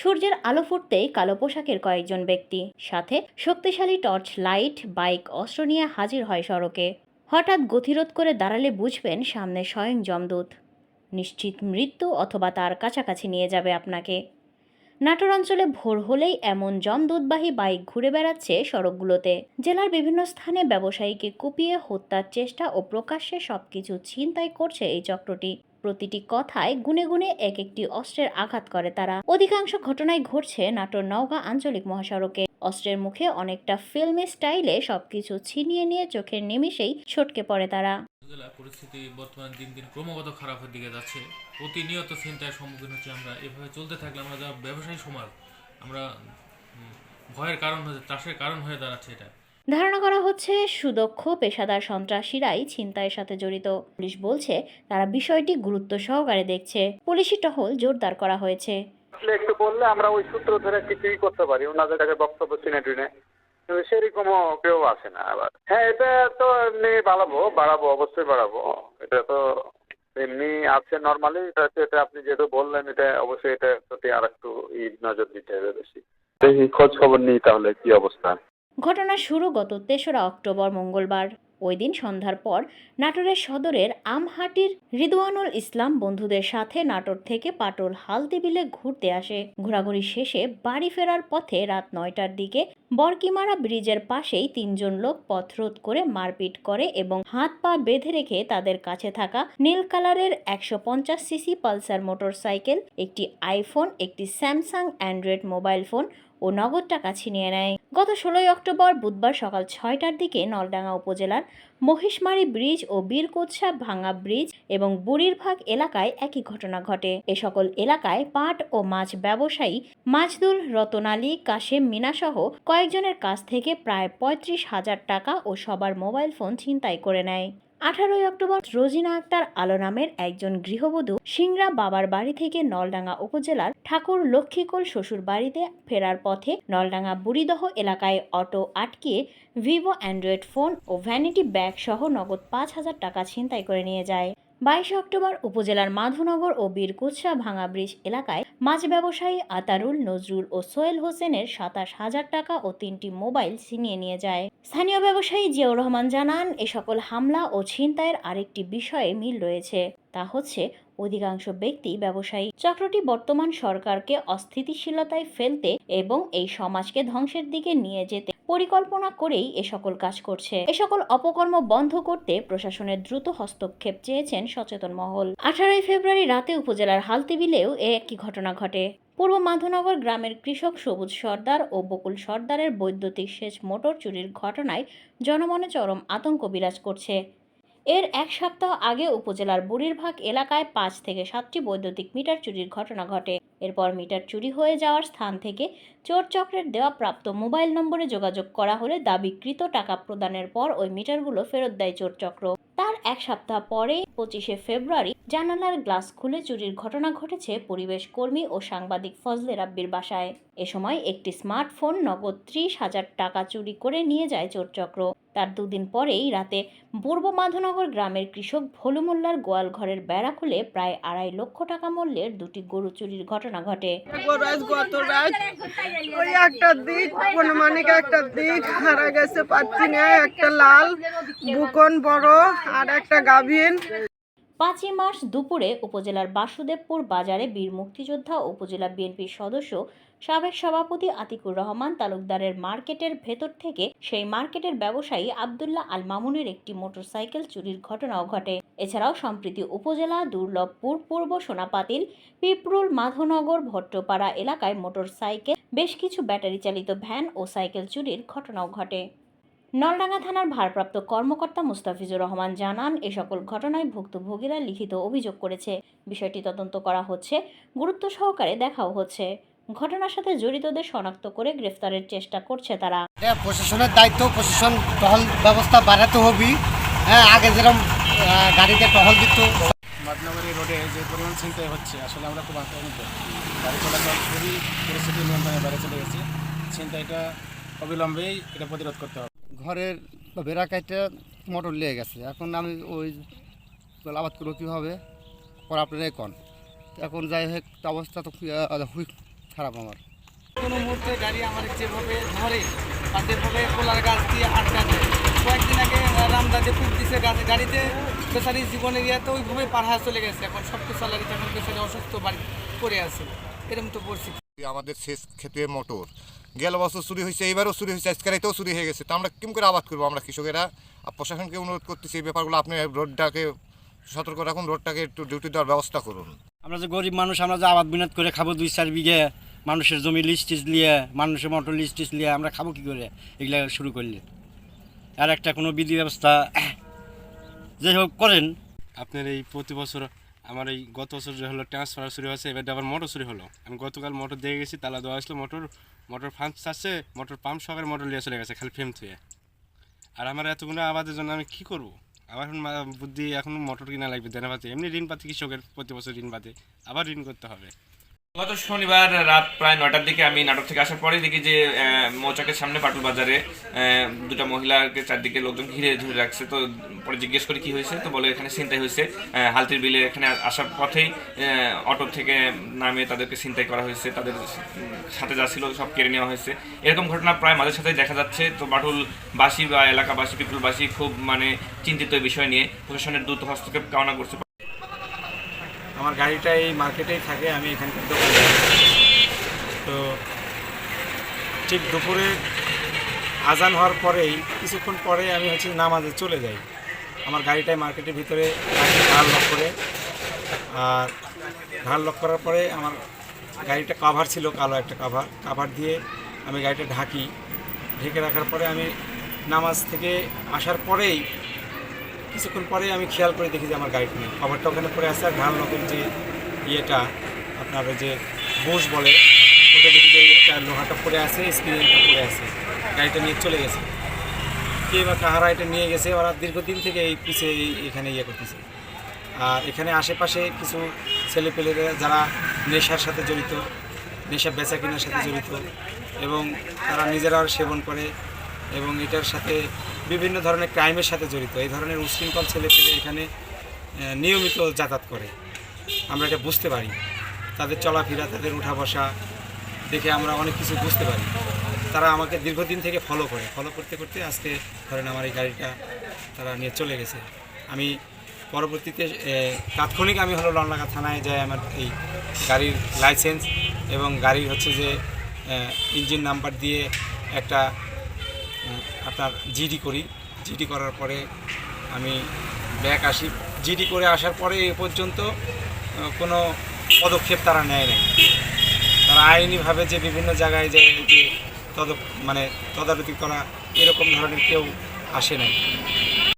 সূর্যের আলো ফুটতেই কালো পোশাকের কয়েকজন ব্যক্তি। সাথে শক্তিশালী টর্চ, লাইট, বাইক, অস্ত্র নিয়ে হাজির হয় সড়কে। হঠাৎ গতিরোধ করে দাঁড়ালে বুঝবেন সামনে স্বয়ং যমদূত। নিশ্চিত মৃত্যু অথবা তার কাছাকাছি নিয়ে যাবে আপনাকে। নাটোর অঞ্চলে ভোর হলেই এমন জমদূতবাহী বাইক ঘুরে বেড়াচ্ছে সড়কগুলোতে। জেলার বিভিন্ন স্থানে ব্যবসায়ীকে কুপিয়ে হত্যার চেষ্টা ও প্রকাশ্যে সবকিছু ছিনতাই করছে এই চক্রটি। প্রতিটি কথায় গুনে গুনে এক একটি অস্ত্রের আঘাত করে তারা। অধিকাংশ ঘটনায় ঘটছে নাটোর নওগাঁ আঞ্চলিক মহাসড়কে। অস্ত্রের মুখে অনেকটা ফিল্মি স্টাইলে সবকিছু ছিনিয়ে নিয়ে চোখের নিমিষেই ছটকে পড়ে তারা। পরিস্থিতি বর্তমান দিন দিন ক্রমাগত খারাপের দিকে যাচ্ছে। প্রতিনিয়ত চিন্তার সম্মুখীন হচ্ছে আমরা। এভাবে চলতে থাকলে আমরা যা ব্যবসায়ী সমাজ, আমরা ভয়ের কারণ হয়ে, ত্রাসের কারণ হয়ে দাঁড়াচ্ছে এটা। ধারণা করা হচ্ছে সুদক্ষ পেশাদার সন্ত্রাসীরাই ছিনতাইয়ের সাথে জড়িত। পুলিশ বলছে, তারা বিষয়টি গুরুত্ব সহকারে দেখছে। পুলিশি টহল জোরদার করা হয়েছে। একটু বললে আমরা ওই সূত্র ধরে কিছুই করতে পারি, ওনাদের কাছে বক্তব্য চিনে টিনে। কেউ আসে না আবার। হ্যাঁ এটা তো এমনি বাড়াবো বাড়াবো, অবশ্যই বাড়াবো। এটা তো এমনি আছে নর্মালি এটা এটা আপনি যেহেতু বললেন, এটা অবশ্যই এটা প্রতি আর একটু নজর দিতে হবে বেশি। দেখি খোঁজ খবর নিই তাহলে কি অবস্থা। ঘটনা শুরু গত তেসরা অক্টোবর মঙ্গলবার। ওই দিন সন্ধ্যার পর নাটোরের সদরের আমহাটির রিদওয়ানুল ইসলাম বন্ধুদের সাথে নাটোর থেকে পাটল হালদিবিলে ঘুরতে আসে। ঘোরাঘুরি শেষে বাড়ি ফেরার পথে রাত নয়টার দিকে বরকিমারা ব্রিজের পাশেই তিনজন লোক পথরোধ করে মারপিট করে এবং হাত পা বেঁধে রেখে তাদের কাছে থাকা নীল কালারের একশো পঞ্চাশ সিসি পালসার মোটরসাইকেল, একটি আইফোন, একটি স্যামসাং অ্যান্ড্রয়েড মোবাইল ফোন ও নগদ টাকা ছিনিয়ে নেয়। গত ষোলোই অক্টোবর বুধবার সকাল ছয়টার দিকে নলডাঙ্গা উপজেলার মহিষমারি ব্রিজ ও বীরকোৎসা ভাঙ্গা ব্রিজ এবং বুড়িরভাগ এলাকায় একই ঘটনা ঘটে। এ সকল এলাকায় পাট ও মাছ ব্যবসায়ী মাজদুল, রতন আলী, কাশেম মিনাসহ কয়েকজনের কাছ থেকে প্রায় পঁয়ত্রিশ হাজার টাকা ও সবার মোবাইল ফোন ছিনতাই করে নেয়। আঠারোই অক্টোবর রোজিনা আক্তার আলো নামের একজন গৃহবধূ সিংরা বাবার বাড়ি থেকে নলডাঙ্গা উপজেলার ঠাকুর লক্ষ্মীকোল শ্বশুর বাড়িতে ফেরার পথে নলডাঙ্গা বুড়িদহ এলাকায় অটো আটকিয়ে ভিভো অ্যান্ড্রয়েড ফোন ও ভ্যানিটি ব্যাগ সহ নগদ পাঁচ হাজার টাকা ছিনতাই করে নিয়ে যায়। বাইশে অক্টোবর উপজেলার মাধুনগর ও বীরকুৎসা ভাঙা ব্রিজ এলাকায় মাছ ব্যবসায়ী আতারুল নজরুল ও সোহেল হোসেনের সাতাশ হাজার টাকা ও তিনটি মোবাইল ছিনিয়ে নিয়ে যায়। স্থানীয় ব্যবসায়ী জিয়াউর রহমান জানান, এ সকল হামলা ও ছিনতাইয়ের আরেকটি বিষয়ে মিল রয়েছে। তা হচ্ছে, অধিকাংশ ব্যক্তি ব্যবসায়ী। চক্রটি বর্তমান সরকারকে অস্থিতিশীলতায় ফেলতে এবং এই সমাজকে ধ্বংসের দিকে নিয়ে যেতে পরিকল্পনা করেই এ সকল কাজ করছে। এ সকল অপকর্ম বন্ধ করতে প্রশাসনের দ্রুত হস্তক্ষেপ চেয়েছেন সচেতন মহল। আঠারোই ফেব্রুয়ারি রাতে উপজেলার হালতিবিলেও এ একই ঘটনা ঘটে। পূর্ব মাধনগর গ্রামের কৃষক সবুজ সর্দার ও বকুল সর্দারের বৈদ্যুতিক সেচ মোটর চুরির ঘটনায় জনমনে চরম আতঙ্ক বিরাজ করছে। এর এক সপ্তাহ আগে উপজেলার বুড়িরভাগ এলাকায় পাঁচ থেকে সাতটি বৈদ্যুতিক মিটার চুরির ঘটনা ঘটে। এরপর মিটার চুরি হয়ে যাওয়ার স্থান থেকে চোর চক্রের দেওয়া প্রাপ্ত মোবাইল নম্বরে যোগাযোগ করা হলে দাবিকৃত টাকা প্রদানের পর ওই মিটারগুলো ফেরত দেয় চোর চক্র। এক সপ্তাহ পরে, পঁচিশে ফেব্রুয়ারি, জানালার গ্লাস খুলে চুরির ঘটনা ঘটেছে পরিবেশ কর্মী ও সাংবাদিক ফজলে রাব্বির বাসায়। এ সময় একটি স্মার্টফোন নগদ ত্রিশ হাজার টাকা চুরি করে নিয়ে যায় চোর চক্র তার দুদিন পরেই রাতে পূর্ব মাধনগর গ্রামের কৃষক ভোলু মোল্লার গোয়াল ঘরের বেড়া খুলে প্রায় আড়াই লক্ষ টাকা মূল্যের দুটি গরু চুরির ঘটনা ঘটে। গত রাত ওই একটা দিক পনমানিক একটা দিক হারা গেছে পাচ্ছি না একটা লাল বুকন বড় আর একটা গাভীন। পাঁচই মার্চ দুপুরে উপজেলার বাসুদেবপুর বাজারে বীর মুক্তিযোদ্ধা উপজেলা বিএনপির সদস্য সাবেক সভাপতি আতিকুর রহমান তালুকদারের মার্কেটের ভেতর থেকে সেই মার্কেটের ব্যবসায়ী আবদুল্লাহ আল মামুনের একটি মোটরসাইকেল চুরির ঘটনাও ঘটে। এছাড়াও সম্প্রীতি উপজেলা দুর্লভপুর পূর্ব সোনাপাতিল, পিপরুল মাধনগর, ভট্টপাড়া এলাকায় মোটরসাইকেল, বেশ কিছু ব্যাটারি চালিত ভ্যান ও সাইকেল চুরির ঘটনাও ঘটে। নলডাঙ্গা থানার ভারপ্রাপ্ত কর্মকর্তা মুস্তাফিজুর রহমান জানান, এ সকল ঘটনায় ভুক্তভোগীরা লিখিত অভিযোগ করেছে। বিষয়টি তদন্ত করা হচ্ছে, গুরুত্ব সহকারে দেখাও হচ্ছে। ঘটনার সাথে জড়িতদের শনাক্ত করে গ্রেফতারের চেষ্টা করছে তারা। প্রশাসনের দায়িত্ব প্রশাসন টহল ব্যবস্থা বাড়াতে হবে। হ্যাঁ আগে যেরকম গাড়িতে টহল দিত। মাদনগরী রোডে যে পরিমাণ ছিনতাই হচ্ছে আসলে আমরা খুব আতঙ্কিত। গাড়ি চলাচল খুবই পরিস্থিতি নিয়ন্ত্রণে বাইরে চলে গেছে। ছিনতাইটা অবিলম্বেই এটা প্রতিরোধ করতে হবে। ঘরের বেড়া কাইটে মোটর লেগে গেছে। এখন আমি ওই আবাদ করব কীভাবে? পরে আপনারা কন। এখন যাই হোক অবস্থা তো খারাপ আমার। কোনো মুহূর্তে গাড়ি আমার যেভাবে ধরে বা যেভাবে কোলার গাছ দিয়ে আটকা দেয়। কয়েকদিন আগে রামদাদে পুক দিছে গাছ- গাড়িতে বেচারি জীবনের ইয়েতে ওইভাবে পাড়া চলে গেছে। এখন সব কিছু আলারিতে এখন বেচারি অসুস্থ বাড়ি পড়ে আছে। এরকম তো পরিস্থিতি। আমাদের শেষ ক্ষেতে মোটর। গেল বছর চুরি হয়েছে এবারও চুরি হয়েছে আজকের রাতেও চুরি হয়ে গেছে। তো আমরা কেমন করে আবাদ করব আমরা কৃষকেরা? আর প্রশাসনকে অনুরোধ করতেছি এই ব্যাপারগুলো আপনি রোডটাকে সতর্ক রাখুন রোডটাকে একটু ডিউটি দেওয়ার ব্যবস্থা করুন। আমরা যে গরিব মানুষ, আমরা যে আবাদ বিনাদ করে খাব দুই চার বিঘে মানুষের জমি লিস্ট টিস লিয়ে, মানুষের মোটর লিস্ট টিস লিয়ে, আমরা খাব কি করে? এগুলা শুরু করলে। আর একটা কোনো বিধি ব্যবস্থা যে হোক, করেন। আপনার এই প্রতি বছর আমার এই গত বছর যে হলো ট্রান্সফার চুরি হয়েছে, এবার আবার মোটর শুরু হলো। আমি গতকাল মোটর দিয়ে গেছি, তালা দেওয়া আসলো মোটর মোটর ফান্ড চাচ্ছে মোটর পাম্প সহকারে মোটর নিয়ে চলে গেছে, খালি ফ্রেম থুয়ে। আর আমার এতগুলো আবাদের জন্য আমি কি করব? আবার এখন বুদ্ধি এখন মোটর কিনা লাগবে দেনা পাতি এমনি ঋণ পাতি, কৃষকের প্রতি বছর ঋণ পাতি আবার ঋণ করতে হবে। গত শনিবার রাত প্রায় নয়টার দিকে আমি নাটক থেকে আসার পরে দেখি যে মৌচাকের সামনে পাটুল বাজারে দুটো মহিলাকে চারদিকে লোকজন ঘিরে ধরে রাখছে। তো পরে জিজ্ঞেস করি, কি হয়েছে? তো বলে, এখানে ছিনতাই হয়েছে। হালতির বিলে এখানে আসার পথেই অটো থেকে নামিয়ে তাদেরকে ছিনতাই করা হয়েছে। তাদের সাথে যা ছিল সব কেড়ে নেওয়া হয়েছে। এরকম ঘটনা প্রায় মাঝে সাথে দেখা যাচ্ছে। তো বাটুলবাসী বা এলাকাবাসী, পিপুলবাসী খুব মানে চিন্তিত বিষয় নিয়ে প্রশাসনের দ্রুত হস্তক্ষেপ কামনা করছে। আমার গাড়িটা এই মার্কেটেই থাকে, আমি এখানকার দোকানে। তো ঠিক দুপুরে আজান হওয়ার পরেই, কিছুক্ষণ পরে আমি হচ্ছে নামাজে চলে যাই। আমার গাড়িটাই মার্কেটের ভিতরে ঢাল লক করে। আর ঢাল লক করার পরে আমার গাড়িটা কাভার ছিল, কালো একটা কাভার কাভার দিয়ে আমি গাড়িটা ঢাকি। ঢেকে রাখার পরে আমি নামাজ থেকে আসার পরেই কিছুক্ষণ পরে আমি খেয়াল করে দেখি যে আমার গাড়িটা নেই। খবরটা ওখানে পরে আছে আর ঢাল নতুন যে ইয়েটা, আপনার যে বোস বলে, ওটা দেখি যে একটা লোহাটা পরে আছে স্ক্রিনটা পরে আছে। গাড়িটা নিয়ে চলে গেছে। কে বা কাহারা এটা নিয়ে গেছে, ওরা দীর্ঘদিন থেকে এই পিছে এখানে ইয়ে করতেছে। আর এখানে আশেপাশে কিছু ছেলেপেলেরা যারা নেশার সাথে জড়িত, নেশা বেচা কেনার সাথে জড়িত এবং তারা নিজেরা সেবন করে এবং এটার সাথে বিভিন্ন ধরনের ক্রাইমের সাথে জড়িত। এই ধরনের উশৃঙ্খল ছেলেপেলে এখানে নিয়মিত যাতায়াত করে। আমরা এটা বুঝতে পারি। তাদের চলাফেরা, তাদের উঠা বসা দেখে আমরা অনেক কিছু বুঝতে পারি। তারা আমাকে দীর্ঘদিন থেকে ফলো করে। ফলো করতে করতে আজকে ধরেন আমার এই গাড়িটা তারা নিয়ে চলে গেছে। আমি পরবর্তীতে তাৎক্ষণিক আমি হলো লন্ডাকা থানায় যাই আমার এই গাড়ির লাইসেন্স এবং গাড়ির হচ্ছে যে ইঞ্জিন নাম্বার দিয়ে একটা আপনার জিডি করি। জিডি করার পরে আমি ব্যাক আসি। জিডি করে আসার পরে এ পর্যন্ত কোনো পদক্ষেপ তারা নেয় নাই। তারা আইনিভাবে যে বিভিন্ন জায়গায় যে তদ মানে তদারকি করা, এরকম ধরনের কেউ আসে নাই।